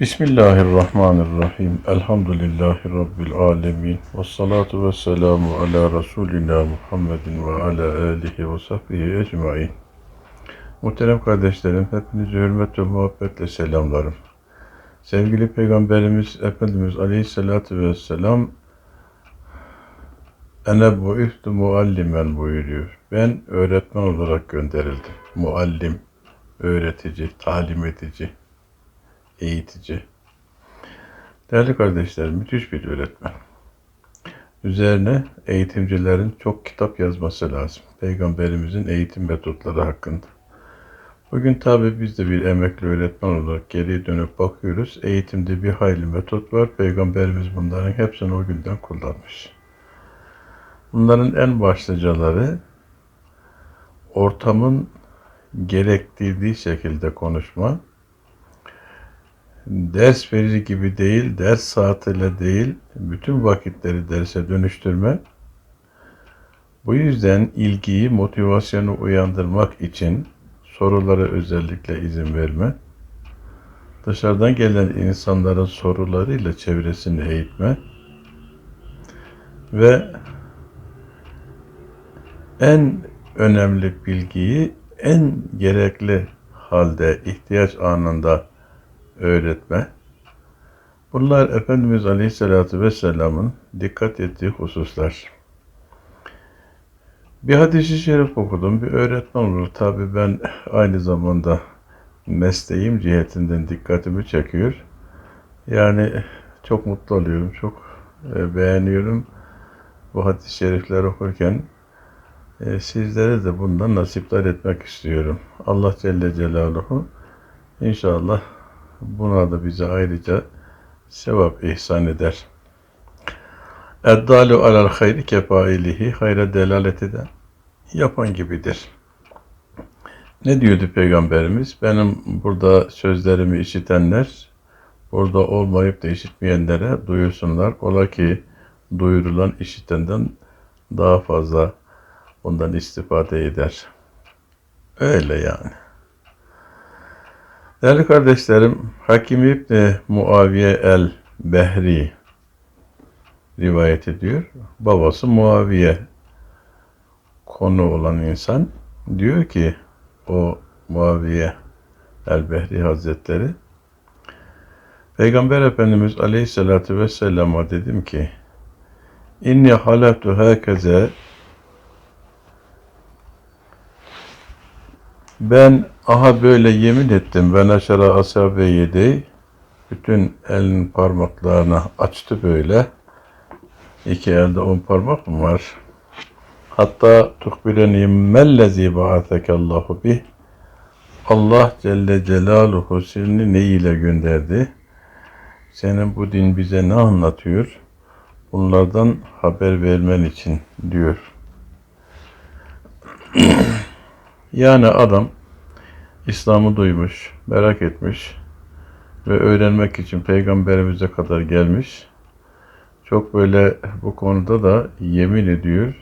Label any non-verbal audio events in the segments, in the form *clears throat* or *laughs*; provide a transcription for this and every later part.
Bismillahirrahmanirrahim. Elhamdülillahi Rabbil alemin. Ve salatu ve selamu ala Resulina Muhammedin ve ala alihi ve sahbihi ecmain. Muhterem kardeşlerim, hepinizi hürmet ve muhabbetle selamlarım. Sevgili Peygamberimiz Efendimiz Aleyhisselatü Vesselam Ene bu'iftu muallimen buyuruyor. Ben öğretmen olarak gönderildim. Muallim, öğretici, talim edici, eğitici. Değerli kardeşler, müthiş bir öğretmen. Üzerine eğitimcilerin çok kitap yazması lazım. Peygamberimizin eğitim metotları hakkında. Bugün tabi biz de bir emekli öğretmen olarak geriye dönüp bakıyoruz. Eğitimde bir hayli metot var. Peygamberimiz bunların hepsini o günden kullanmış. Bunların en başlıcaları ortamın gerektirdiği şekilde konuşma, ders verir gibi değil, ders saatiyle değil, bütün vakitleri derse dönüştürme. Bu yüzden ilgiyi, motivasyonu uyandırmak için sorulara özellikle izin verme. Dışarıdan gelen insanların sorularıyla çevresini eğitme. Ve en önemli bilgiyi en gerekli halde, ihtiyaç anında öğretme. Bunlar Efendimiz Aleyhisselatü Vesselam'ın dikkat ettiği hususlar. Bir hadisi şerif okudum. Bir öğretmen olur. Tabi ben aynı zamanda mesleğim cihetinden dikkatimi çekiyor. Yani çok mutlu oluyorum. Çok e, beğeniyorum. Bu hadis-i şerifleri okurken e, sizlere de bundan nasipler etmek istiyorum. Allah Celle Celaluhu inşallah buna da bize ayrıca sevap ihsan eder. Eddalu alel hayri kefailihi hayra delalet eden yapan gibidir. Ne diyordu Peygamberimiz? Benim burada sözlerimi işitenler burada olmayıp da işitmeyenlere duyursunlar. Ola ki duyurulan işitenden daha fazla ondan istifade eder. Öyle yani. Değerli kardeşlerim, Hakim İbni Muaviye el-Behri rivayet ediyor. Babası Muaviye konu olan insan diyor ki o Muaviye el-Behri Hazretleri Peygamber Efendimiz Aleyhisselatü Vesselam'a dedim ki İnni halatu herkese ben aha böyle yemin ettim ben aşağı asabe yedi bütün elin parmaklarını açtı böyle iki elde on parmak mı var hatta tukbireni mellezi ba'atekallahu bih Allah Celle Celaluhu seni ne ile gönderdi? Senin bu din bize ne anlatıyor? Bunlardan haber vermen için diyor. *clears throat* yani adam İslam'ı duymuş, merak etmiş ve öğrenmek için peygamberimize kadar gelmiş. Çok böyle bu konuda da yemin ediyor.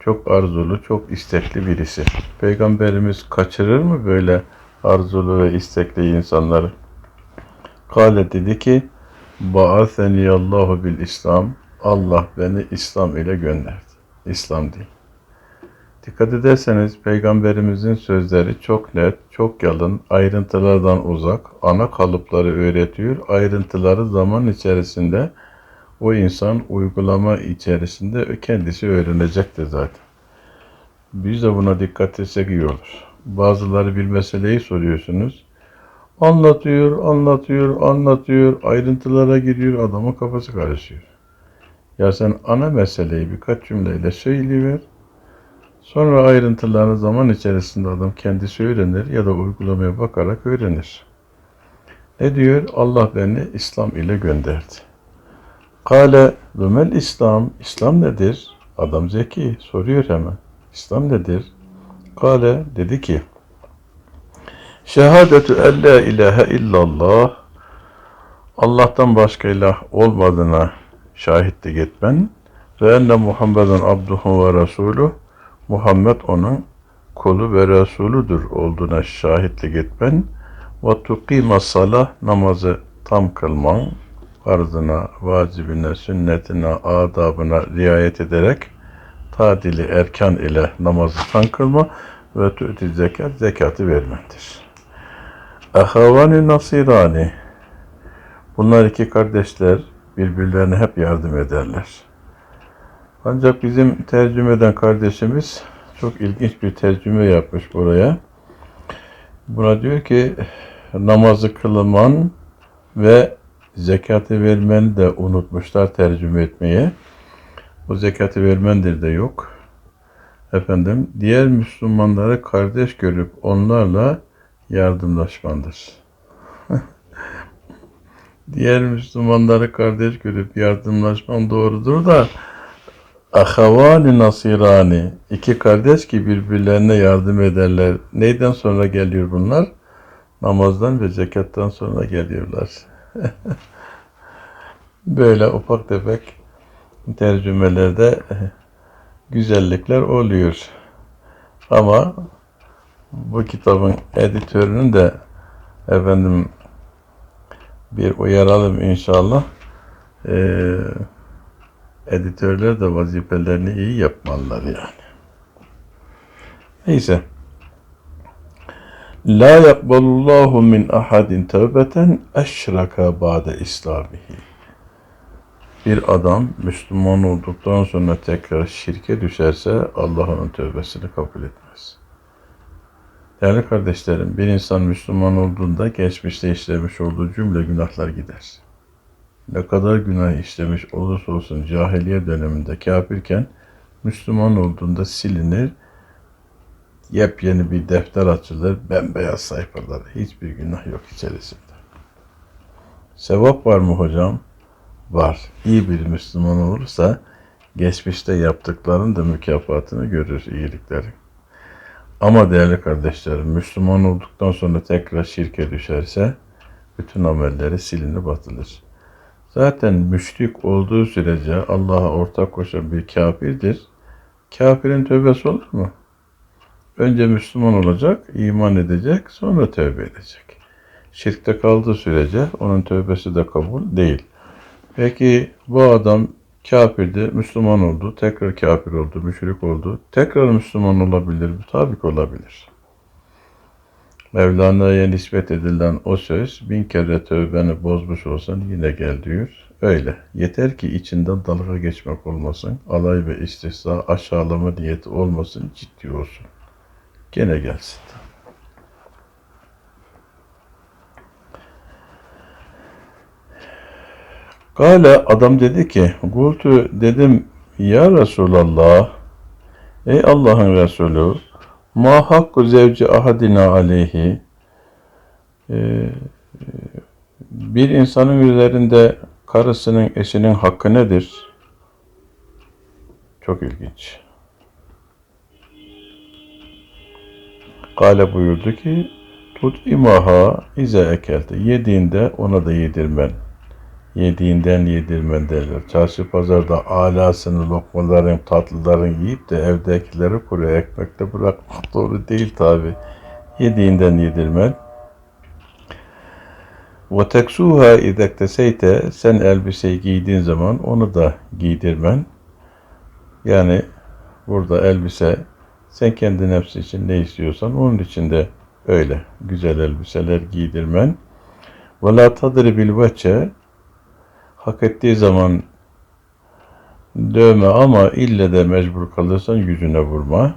Çok arzulu, çok istekli birisi. Peygamberimiz kaçırır mı böyle arzulu ve istekli insanları? Kale dedi ki, Ba'atheni Allahu bil İslam. Allah beni İslam ile gönderdi. İslam değil. Dikkat ederseniz Peygamberimizin sözleri çok net, çok yalın, ayrıntılardan uzak, ana kalıpları öğretiyor. Ayrıntıları zaman içerisinde o insan uygulama içerisinde kendisi öğrenecektir zaten. Biz de buna dikkat etsek iyi olur. Bazıları bir meseleyi soruyorsunuz. Anlatıyor, anlatıyor, anlatıyor, ayrıntılara giriyor, adamın kafası karışıyor. Ya sen ana meseleyi birkaç cümleyle söyleyiver. Sonra ayrıntılarını zaman içerisinde adam kendisi öğrenir ya da uygulamaya bakarak öğrenir. Ne diyor? Allah beni İslam ile gönderdi. Kale Lumel İslam, İslam nedir? Adam zeki, soruyor hemen. İslam nedir? Kale dedi ki, Şehadetü en la ilahe illallah, Allah'tan başka ilah olmadığına şahitlik etmen ve enne Muhammeden abduhu ve resulü, Muhammed onun kulu ve Resuludur olduğuna şahitlik etmen ve tukima salah namazı tam kılman, farzına, vacibine, sünnetine, adabına riayet ederek tadili erkan ile namazı tam kılma ve tü'ti zekat, zekatı vermendir. Ahavani nasirani Bunlar iki kardeşler birbirlerine hep yardım ederler. Ancak bizim tercümeden kardeşimiz çok ilginç bir tercüme yapmış buraya. Buna diyor ki namazı kılman ve zekatı vermeni de unutmuşlar tercüme etmeye. O zekatı vermendir de yok. Efendim diğer Müslümanları kardeş görüp onlarla yardımlaşmandır. *laughs* diğer Müslümanları kardeş görüp yardımlaşman doğrudur da ahavani nasirani iki kardeş ki birbirlerine yardım ederler. Neyden sonra geliyor bunlar? Namazdan ve zekattan sonra geliyorlar. *laughs* Böyle ufak tefek tercümelerde güzellikler oluyor. Ama bu kitabın editörünün de efendim bir uyaralım inşallah. Ee, editörler de vazifelerini iyi yapmalılar yani. Neyse. La yakbalullahu min ahadin tevbeten eşraka ba'de islamihi. Bir adam Müslüman olduktan sonra tekrar şirke düşerse Allah onun tövbesini kabul etmez. Değerli kardeşlerim, bir insan Müslüman olduğunda geçmişte işlemiş olduğu cümle günahlar gider. Ne kadar günah işlemiş olursa olsun cahiliye döneminde kafirken Müslüman olduğunda silinir, yepyeni bir defter açılır, bembeyaz sayfalar, hiçbir günah yok içerisinde. Sevap var mı hocam? Var. İyi bir Müslüman olursa geçmişte yaptıklarının da mükafatını görür iyiliklerin. Ama değerli kardeşlerim, Müslüman olduktan sonra tekrar şirke düşerse bütün amelleri silinip atılır. Zaten müşrik olduğu sürece Allah'a ortak koşan bir kafirdir. Kafirin tövbesi olur mu? Önce Müslüman olacak, iman edecek, sonra tövbe edecek. Şirkte kaldığı sürece onun tövbesi de kabul değil. Peki bu adam kafirdi, Müslüman oldu, tekrar kafir oldu, müşrik oldu. Tekrar Müslüman olabilir ki olabilir. Mevlana'ya nispet edilen o söz bin kere tövbeni bozmuş olsan yine gel diyor. Öyle. Yeter ki içinden dalga geçmek olmasın, alay ve istihza, aşağılama niyeti olmasın, ciddi olsun. Gene gelsin. Kale adam dedi ki, Gultu dedim ya Resulallah, ey Allah'ın Resulü, ma hakku zevci ahadina aleyhi, Ee, bir insanın üzerinde karısının, eşinin hakkı nedir? Çok ilginç. Kale buyurdu ki, tut imaha ize ekelte. Yediğinde ona da yedirmen. Yediğinden yedirmen derler. Çarşı pazarda alasını, lokmaların, tatlıların yiyip de evdekileri kuru ekmekte bırakmak doğru değil tabi. Yediğinden yedirmen. Ve teksuha izekteseyte sen elbiseyi giydiğin zaman onu da giydirmen. Yani burada elbise sen kendi nefsi için ne istiyorsan onun için de öyle güzel elbiseler giydirmen. Ve la tadribil veçe hak zaman dövme ama ille de mecbur kalırsan yüzüne vurma.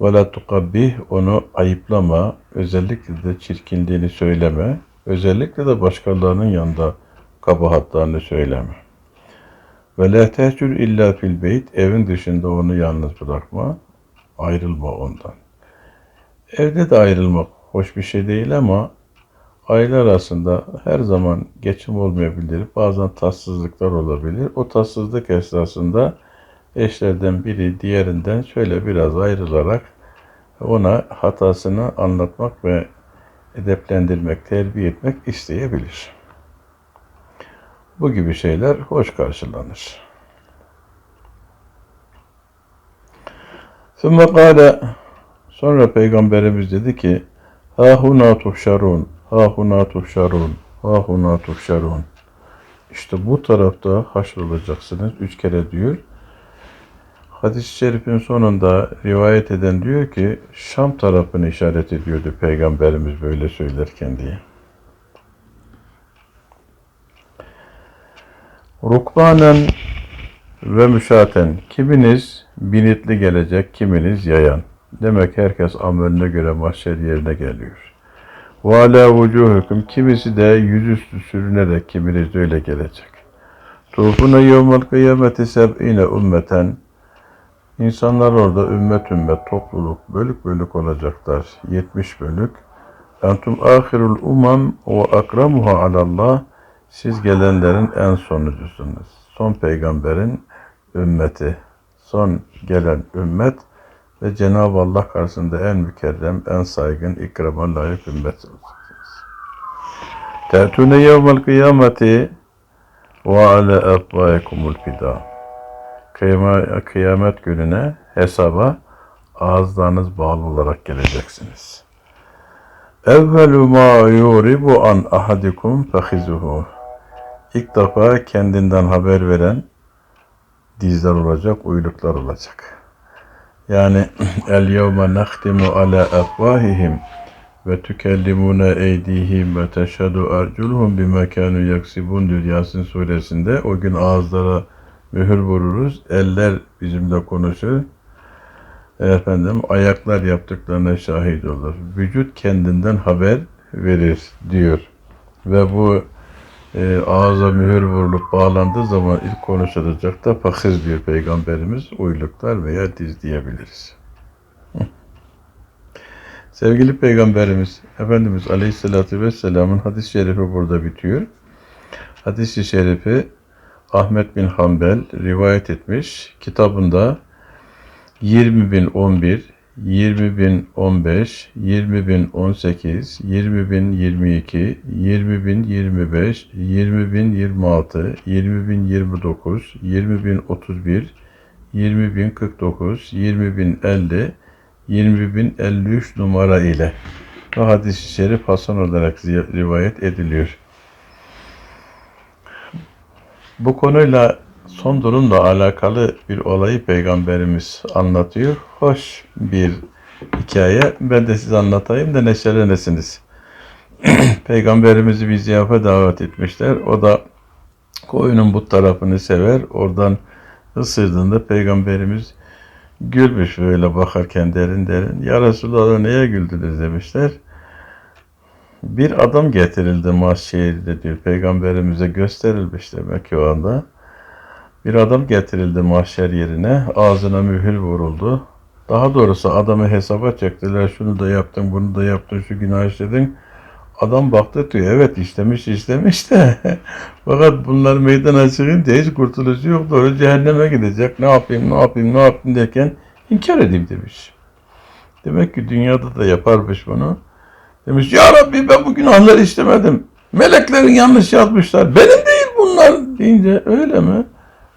Ve la tukabbih onu ayıplama. Özellikle de çirkinliğini söyleme. Özellikle de başkalarının yanında kabahatlarını söyleme. Ve la tehcür illa fil beyt. Evin dışında onu yalnız bırakma. Ayrılma ondan. Evde de ayrılmak hoş bir şey değil ama aile arasında her zaman geçim olmayabilir. Bazen tatsızlıklar olabilir. O tatsızlık esnasında eşlerden biri diğerinden şöyle biraz ayrılarak ona hatasını anlatmak ve edeplendirmek, terbiye etmek isteyebilir. Bu gibi şeyler hoş karşılanır. Sümme sonra Peygamberimiz dedi ki Ha huna tuhşarun, ha huna tuhşarun, ha Hahuna tuhşerun. İşte bu tarafta haşrolacaksınız. Üç kere diyor. Hadis-i şerifin sonunda rivayet eden diyor ki Şam tarafını işaret ediyordu peygamberimiz böyle söylerken diye. Rukbanen ve müşaten kiminiz binitli gelecek, kiminiz yayan. Demek herkes ameline göre mahşer yerine geliyor. Ve ala vucuhukum kimisi de yüzüstü sürünerek kiminiz de öyle gelecek. Tufuna yevmel kıyameti seb'ine ümmeten İnsanlar orada ümmet ümmet, topluluk, bölük bölük olacaklar. 70 bölük. Entum ahirul umam ve akramuha alallah. Siz gelenlerin en sonuncusunuz. Son peygamberin ümmeti. Son gelen ümmet ve Cenab-ı Allah karşısında en mükerrem, en saygın, ikrama layık ümmet olacaksınız. Te'tune yevmel kıyameti ve ala etbaikumul fida. Kıyamet gününe hesaba ağızlarınız bağlı olarak geleceksiniz. Evvelu ma yuribu an ahadikum fehizuhu. İlk defa kendinden haber veren dizler olacak, uyluklar olacak. Yani el yevme nahtimu ala afvahihim ve tükellimune eydihim ve teşhedü erculuhum bima kanu yaksibun diyor Yasin suresinde. O gün ağızlara mühür vururuz. Eller bizimle konuşur. Efendim ayaklar yaptıklarına şahit olur. Vücut kendinden haber verir diyor. Ve bu e, ağza mühür vurulup bağlandığı zaman ilk konuşulacak da fakiz bir peygamberimiz uyluklar veya diz diyebiliriz. *laughs* Sevgili peygamberimiz Efendimiz Aleyhisselatü Vesselam'ın hadis-i şerifi burada bitiyor. Hadis-i şerifi Ahmet bin Hanbel rivayet etmiş. Kitabında 20.011, 20.015, 20.018, 20.022, 20.025, 20.026, 20.029, 20.031, 20.049, 20.050, 20.053 numara ile bu hadis-i şerif Hasan olarak rivayet ediliyor. Bu konuyla son durumla alakalı bir olayı Peygamberimiz anlatıyor. Hoş bir hikaye. Ben de size anlatayım da neşelenesiniz. *clears throat* Peygamberimizi bir ziyafete davet etmişler. O da koyunun bu tarafını sever. Oradan ısırdığında Peygamberimiz gülmüş böyle bakarken derin derin. Ya Resulallah neye güldünüz demişler. Bir adam getirildi Mahşehir'de diyor. Peygamberimize gösterilmiş demek ki o anda. Bir adam getirildi mahşer yerine. Ağzına mühür vuruldu. Daha doğrusu adamı hesaba çektiler. Şunu da yaptın, bunu da yaptın, şu günah işledin. Adam baktı diyor. Evet işlemiş işlemiş de. *laughs* Fakat bunlar meydana çıkınca hiç kurtuluşu yok. Doğru cehenneme gidecek. Ne yapayım, ne yapayım, ne yapayım derken inkar edeyim demiş. Demek ki dünyada da yaparmış bunu. Demiş ya Rabbi ben bu günahları işlemedim. Meleklerin yanlış yazmışlar. Benim değil bunlar deyince öyle mi?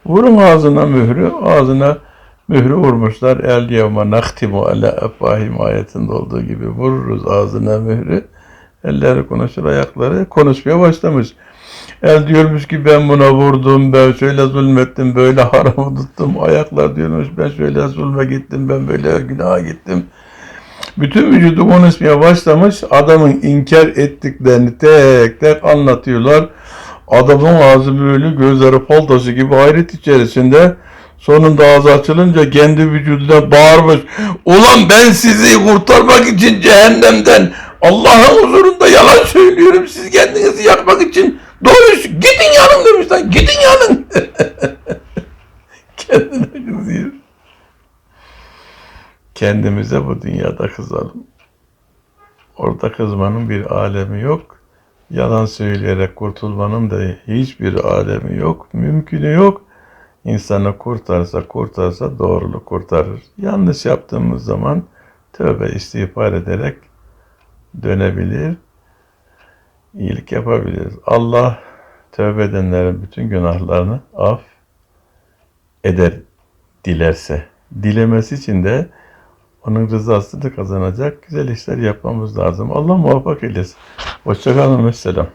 Vurun ağzına mührü. Ağzına mührü vurmuşlar. El yevme naktimu ala efahim ayetinde olduğu gibi vururuz ağzına mührü. Elleri konuşur, ayakları konuşmaya başlamış. El diyormuş ki ben buna vurdum, ben şöyle zulmettim, böyle haramı tuttum. Ayaklar diyormuş ben şöyle zulme gittim, ben böyle günaha gittim. Bütün vücudu konuşmaya başlamış. Adamın inkar ettiklerini tek tek anlatıyorlar. Adamın ağzı böyle gözleri fal gibi hayret içerisinde. Sonunda ağzı açılınca kendi vücuduna bağırmış. Ulan ben sizi kurtarmak için cehennemden Allah'ın huzurunda yalan söylüyorum. Siz kendinizi yakmak için doğru gidin yanın demişler. Gidin yanın. *laughs* Kendine kızıyor kendimize bu dünyada kızalım. Orada kızmanın bir alemi yok. Yalan söyleyerek kurtulmanın da hiçbir alemi yok. Mümkünü yok. İnsanı kurtarsa kurtarsa doğruluk kurtarır. Yanlış yaptığımız zaman tövbe istiğfar ederek dönebilir. iyilik yapabiliriz. Allah tövbe edenlerin bütün günahlarını af eder dilerse. Dilemesi için de onun rızasını kazanacak güzel işler yapmamız lazım. Allah muvaffak eylesin. Hoşçakalın. Vesselam.